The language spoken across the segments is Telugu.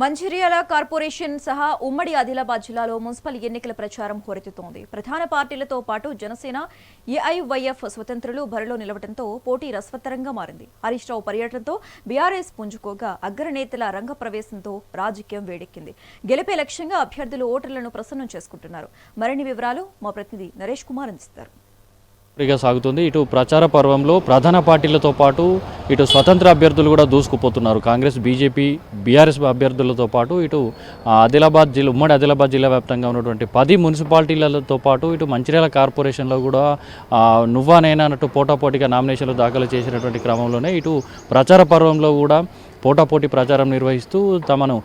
మంచిర్యాల కార్పొరేషన్ సహా ఉమ్మడి ఆదిలాబాద్ జిల్లాలో మున్సిపల్ ఎన్నికల ప్రచారం హోరెత్తుతోంది. ప్రధాన పార్టీలతో పాటు జనసేన ఏఐవైఎఫ్ స్వతంత్రులు బరిలో నిలవడంతో పోటీ రసవత్తరంగా మారింది. హరీష్ రావు పర్యటనతో బీఆర్ఎస్ పుంజుకోగా అగ్రనేతల రంగప్రవేశంతో రాజకీయం వేడెక్కింది. గెలిపే లక్ష్యంగా అభ్యర్థులు ఓటర్లను ప్రసన్నం చేసుకుంటున్నారు. మరిన్ని వివరాలు మా ప్రతినిధి నరేష్ కుమార్ అందిస్తారు. ఇక సాగుతుంది. ఇటు ప్రచార పర్వంలో ప్రధాన పార్టీలతో పాటు ఇటు స్వతంత్ర అభ్యర్థులు కూడా దూసుకుపోతున్నారు. కాంగ్రెస్ బీజేపీ బీఆర్ఎస్ అభ్యర్థులతో పాటు ఇటు ఆదిలాబాద్ జిల్లా ఉమ్మడి ఆదిలాబాద్ జిల్లా వ్యాప్తంగా ఉన్నటువంటి పది మున్సిపాలిటీలతో పాటు ఇటు మంచిర్యాల కార్పొరేషన్లో కూడా నువ్వా నేనా అన్నట్టు పోటాపోటీగా నామినేషన్లు దాఖలు చేసినటువంటి క్రమంలోనే ఇటు ప్రచార పర్వంలో కూడా పోటాపోటీ ప్రచారం నిర్వహిస్తూ తమను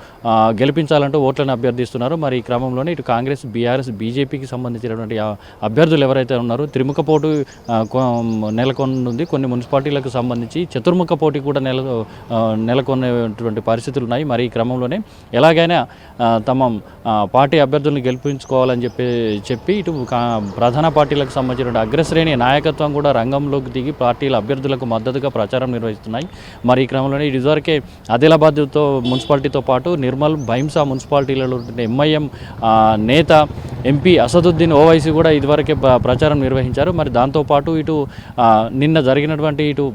గెలిపించాలంటూ ఓట్లను అభ్యర్థిస్తున్నారు. మరి ఈ క్రమంలోనే ఇటు కాంగ్రెస్ బీఆర్ఎస్ బీజేపీకి సంబంధించినటువంటి అభ్యర్థులు ఎవరైతే ఉన్నారో త్రిముఖ పోటీ ఆ, నెలకొంది కొన్ని మున్సిపాలిటీలకు సంబంధించి చతుర్ముఖ పోటీ కూడా నెల నెలకొనేటువంటి నెలకొన్నటువంటి పరిస్థితులు ఉన్నాయి. మరి ఈ క్రమంలోనే ఎలాగైనా తమ పార్టీ అభ్యర్థులను గెలిపించుకోవాలని చెప్పి చెప్పి ఇటు కా- ప్రధాన పార్టీలకు సంబంధించిన అగ్రశ్రేణి నాయకత్వం కూడా రంగంలోకి దిగి పార్టీల అభ్యర్థులకు మద్దతుగా ప్రచారం నిర్వహిస్తున్నాయి. మరి ఈ క్రమంలోనే ఇదివరకే ఆదిలాబాద్తో మున్సిపాలిటీతో పాటు నిర్మల్ భైంసా మున్సిపాలిటీలలో ఎంఐఎం నేత ఎంపీ అసదుద్దీన్ ఓవైసీ కూడా ఇదివరకే ప్రచారం నిర్వహించారు. మరి దాంతోపాటు ఇటు నిన్న జరిగినటువంటి ఇటు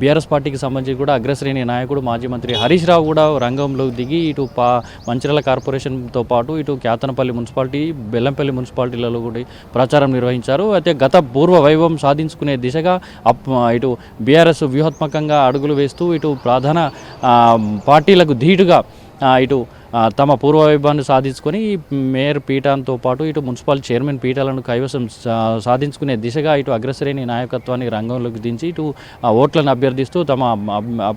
బీఆర్ఎస్ పార్టీకి సంబంధించి కూడా అగ్రశ్రేణి నాయకుడు మాజీ మంత్రి హరీష్ రావు కూడా రంగంలో దిగి ఇటు పా మంచిర్యాల కార్పొరేషన్తో పాటు ఇటు కేతనపల్లి మున్సిపాలిటీ బెల్లంపల్లి మున్సిపాలిటీలలో కూడా ప్రచారం నిర్వహించారు. అయితే గత పూర్వ వైభవం సాధించుకునే దిశగా అప్ ఇటు బీఆర్ఎస్ వ్యూహాత్మకంగా అడుగులు వేస్తూ ఇటు ప్రధాన పార్టీలకు ధీటుగా ఇటు తమ పూర్వవైభవాన్ని సాధించుకొని మేయర్ పీఠంతో పాటు ఇటు మున్సిపల్ చైర్మన్ పీఠాలను కైవసం సాధించుకునే దిశగా ఇటు అగ్రశ్రేణి నాయకత్వాన్ని రంగంలోకి దించి ఇటు ఓట్లను అభ్యర్థిస్తూ తమ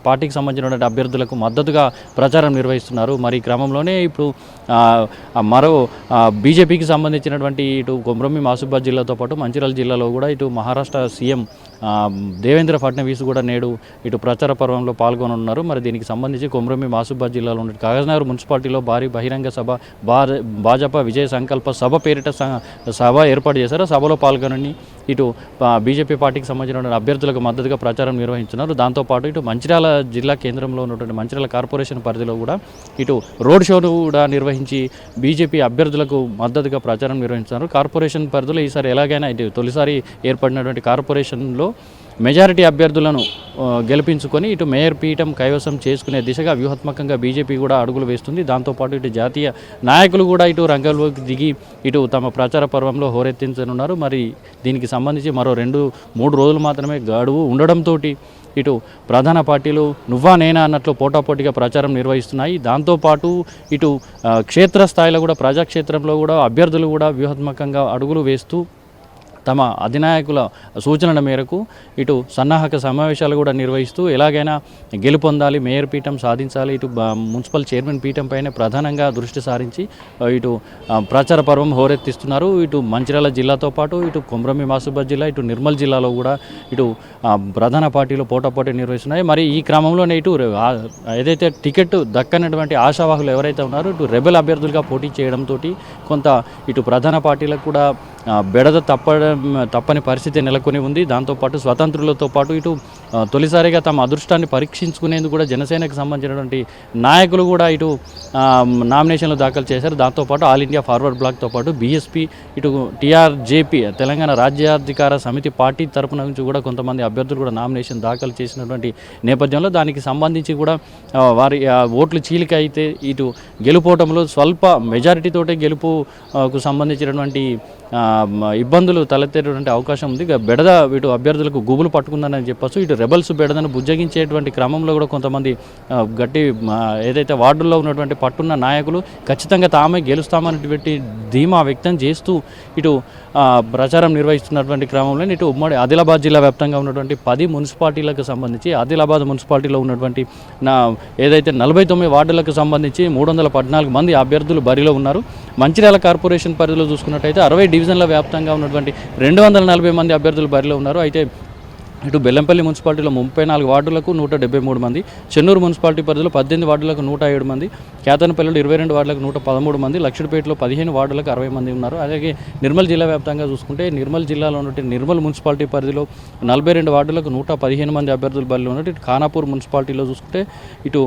పార్టీకి సంబంధించినటువంటి అభ్యర్థులకు మద్దతుగా ప్రచారం నిర్వహిస్తున్నారు. మరి క్రమంలోనే ఇప్పుడు మరో బీజేపీకి సంబంధించినటువంటి ఇటు కొమ్రమ్మి మాసుబాద్ జిల్లాతో పాటు మంచిర్యాల జిల్లాలో కూడా ఇటు మహారాష్ట్ర సీఎం దేవేంద్ర ఫడ్నవీస్ కూడా నేడు ఇటు ప్రచార పర్వంలో పాల్గొనున్నారు మరి దీనికి సంబంధించి కొమ్రమ్మి మాసుబాద్ జిల్లాలో ఉన్న కాగజ్నగర్ మున్సిపాలిటీలో భారీ బహిరంగ సభ భా- భాజపా విజయ సంకల్ప సభ పేరిట స- సభ ఏర్పాటు చేశారు. సభలో పాల్గొనని ఇటు బీజేపీ పార్టీకి సంబంధించిన అభ్యర్థులకు మద్దతుగా ప్రచారం నిర్వహించున్నారు. దాంతోపాటు ఇటు మంచిర్యాల జిల్లా కేంద్రంలో ఉన్నటువంటి మంచిర్యాల కార్పొరేషన్ పరిధిలో కూడా ఇటు రోడ్ షోను కూడా నిర్వహించి బీజేపీ అభ్యర్థులకు మద్దతుగా ప్రచారం నిర్వహిస్తున్నారు కార్పొరేషన్ పరిధిలో ఈసారి ఎలాగైనా ఇటు తొలిసారి ఏర్పడినటువంటి కార్పొరేషన్లో మెజారిటీ అభ్యర్థులను గెలిపించుకొని ఇటు మేయర్ పీఠం కైవసం చేసుకునే దిశగా వ్యూహాత్మకంగా బీజేపీ కూడా అడుగులు వేస్తుంది. దాంతోపాటు ఇటు జాతీయ నాయకులు కూడా ఇటు రంగంలోకి దిగి ఇటు తమ ప్రచార పర్వంలో హోరెత్తించనున్నారు. మరి దీనికి సంబంధించి మరో రెండు మూడు రోజులు మాత్రమే గడువు ఉండడంతో ఇటు ప్రధాన పార్టీలు నువ్వా నేనా అన్నట్లు పోటాపోటీగా ప్రచారం నిర్వహిస్తున్నాయి. దాంతోపాటు ఇటు క్షేత్రస్థాయిలో కూడా ప్రజాక్షేత్రంలో కూడా అభ్యర్థులు కూడా వ్యూహాత్మకంగా అడుగులు వేస్తూ తమ అధినాయకుల సూచనల మేరకు ఇటు సన్నాహక సమావేశాలు కూడా నిర్వహిస్తూ ఎలాగైనా గెలుపొందాలి మేయర్ పీఠం సాధించాలి ఇటు మున్సిపల్ చైర్మన్ పీఠం పైన ప్రధానంగా దృష్టి సారించి ఇటు ప్రచార పర్వం హోరెత్తిస్తున్నారు. ఇటు మంచిర్యాల జిల్లాతో పాటు ఇటు కుమ్రమి మాసుబాద్ జిల్లా ఇటు నిర్మల్ జిల్లాలో కూడా ఇటు ప్రధాన పార్టీలు పోటాపోటీ నిర్వహిస్తున్నాయి. మరి ఈ క్రమంలోనే ఇటు ఏదైతే టికెట్ దక్కనటువంటి ఆశావాహులు ఎవరైతే ఉన్నారో ఇటు రెబెల్ అభ్యర్థులుగా పోటీ చేయడంతో కొంత ఇటు ప్రధాన పార్టీలకు కూడా బెడద తప్పడం తప్పని పరిస్థితి నెలకొని ఉంది. దాంతోపాటు స్వతంత్రులతో పాటు ఇటు తొలిసారిగా తమ అదృష్టాన్ని పరీక్షించుకునేందుకు కూడా జనసేనకు సంబంధించినటువంటి నాయకులు కూడా ఇటు నామినేషన్లు దాఖలు చేశారు. దాంతోపాటు ఆల్ ఇండియా ఫార్వర్డ్ బ్లాక్తో పాటు బీఎస్పీ ఇటు టీఆర్జేపీ తెలంగాణ రాజ్యాధికార సమితి పార్టీ తరపున నుంచి కూడా కొంతమంది అభ్యర్థులు కూడా నామినేషన్ దాఖలు చేసినటువంటి నేపథ్యంలో దానికి సంబంధించి కూడా వారి ఓట్లు చీలిక అయితే ఇటు గెలుపోవటంలో స్వల్ప మెజారిటీతోటే గెలుపుకు సంబంధించినటువంటి ఇబ్బందులు తలెత్తేటువంటి అవకాశం ఉంది. బెడద ఇటు అభ్యర్థులకు గుబులు పట్టుకుందని చెప్పొచ్చు. ఇటు రెబల్స్ బెడదను బుజ్జగించేటువంటి క్రమంలో కూడా కొంతమంది గట్టి ఏదైతే వార్డుల్లో ఉన్నటువంటి పట్టున్న నాయకులు ఖచ్చితంగా తామే గెలుస్తామనేటువంటి ధీమా వ్యక్తం చేస్తూ ఇటు ప్రచారం నిర్వహిస్తున్నటువంటి క్రమంలో ఇటు ఉమ్మడి ఆదిలాబాద్ జిల్లా వ్యాప్తంగా ఉన్నటువంటి పది మున్సిపాలిటీలకు సంబంధించి ఆదిలాబాద్ మున్సిపాలిటీలో ఉన్నటువంటి నా ఏదైతే నలభై తొమ్మిది వార్డులకు సంబంధించి మూడు వందల పద్నాలుగు మంది అభ్యర్థులు బరిలో ఉన్నారు. మంచిర్యాల కార్పొరేషన్ పరిధిలో చూసుకున్నట్టయితే అరవై డివిజన్ల వ్యాప్తంగా ఉన్నటువంటి రెండు వందల నలభై మంది అభ్యర్థులు బరిలో ఉన్నారు. అయితే ఇటు బెల్లంపల్లి మున్సిపాలిటీలో ముప్పై నాలుగు వార్డులకు నూట డెబ్బై మూడు మంది చెన్నూరు మున్సిపాలిటీ పరిధిలో పద్దెనిమిది వార్డులకు నూట ఏడు మంది కేతనపల్లిలో ఇరవై రెండు వార్డులకు నూట పదమూడు మంది లక్షడిపేటలో పదిహేను వార్డులకు అరవై మంది ఉన్నారు. అలాగే నిర్మల్ జిల్లా వ్యాప్తంగా చూసుకుంటే నిర్మల్ జిల్లాలో ఉన్నటువంటి నిర్మల్ మున్సిపాలిటీ పరిధిలో నలభై రెండు వార్డులకు నూట పదిహేను మంది అభ్యర్థులు బరిలో ఉన్నట్టు ఇటు ఖానాపూర్ మున్సిపాలిటీలో చూసుకుంటే ఇటు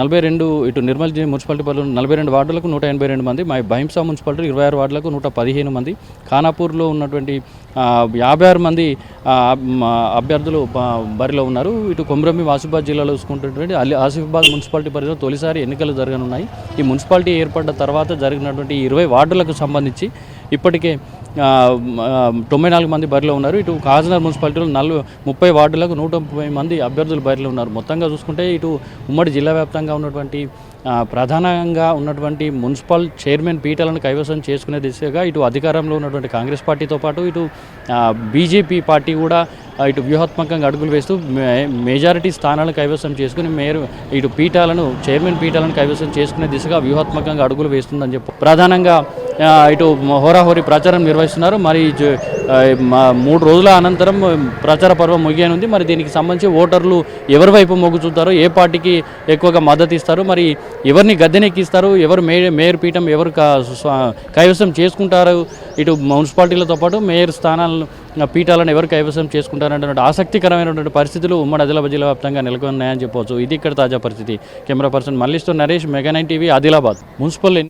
నలభై రెండు ఇటు నిర్మల్ మున్సిపాలిటీ పరిధిలో నలభై రెండు వార్డులకు నూట ఎనభై రెండు మంది మా భైంసా మున్సిపాలిటీ ఇరవై ఆరు వార్డులకు నూట పదిహేను మంది ఖానాపూర్లో ఉన్నటువంటి యాభై ఆరు మంది అభ్యర్థులు బరిలో ఉన్నారు. ఇటు కొమరంభి ఆసిఫాబాద్ జిల్లాలో చూసుకుంటున్నటువంటి అలి ఆసిఫాబాద్ మున్సిపాలిటీ పరిధిలో తొలిసారి ఎన్నికలు జరగనున్నాయి. ఈ మున్సిపాలిటీ ఏర్పడ్డ తర్వాత జరిగినటువంటి ఇరవై వార్డులకు సంబంధించి ఇప్పటికే తొంభై నాలుగు మంది బరిలో ఉన్నారు. ఇటు కాజనర్ మున్సిపాలిటీలో నలుగు ముప్పై వార్డులకు నూట ముప్పై మంది అభ్యర్థులు బరిలో ఉన్నారు. మొత్తంగా చూసుకుంటే ఇటు ఉమ్మడి జిల్లా వ్యాప్తంగా ఉన్నటువంటి ప్రధానంగా ఉన్నటువంటి మున్సిపల్ చైర్మన్ పీఠాలను కైవసం చేసుకునే దిశగా ఇటు అధికారంలో ఉన్నటువంటి కాంగ్రెస్ పార్టీతో పాటు ఇటు బీజేపీ పార్టీ కూడా ఇటు వ్యూహాత్మకంగా అడుగులు వేస్తూ మెజారిటీ స్థానాలను కైవసం చేసుకుని మేయర్ ఇటు పీఠాలను చైర్మన్ పీఠాలను కైవసం చేసుకునే దిశగా వ్యూహాత్మకంగా అడుగులు వేస్తుందని చెప్పి ప్రధానంగా ఇటు హోరాహోరీ ప్రచారం నిర్వహిస్తున్నారు. మరి జ- మా- మూడు రోజుల అనంతరం ప్రచార పర్వం ముగియనుంది. మరి దీనికి సంబంధించి ఓటర్లు ఎవరి వైపు మొగ్గు చూస్తారో ఏ పార్టీకి ఎక్కువగా మద్దతు ఇస్తారు? మరి ఎవరిని గద్దెనెక్కిస్తారు? ఎవరు మే మేయర్ పీఠం ఎవరు కా- కైవసం చేసుకుంటారు? ఇటు మున్సిపాలిటీలతో పాటు మేయర్ స్థానాలను పీఠాలను ఎవరు కైవసం చేసుకుంటారంటే ఆసక్తికరమైనటువంటి పరిస్థితులు ఉమ్మడి ఆదిలాబాద్ జిల్లా వ్యాప్తంగా నెలకొన్నాయని చెప్పవచ్చు ఇది ఇక్కడ తాజా పరిస్థితి. Camera person మల్లిస్తో Naresh mega nine TV Adilabad. Municipal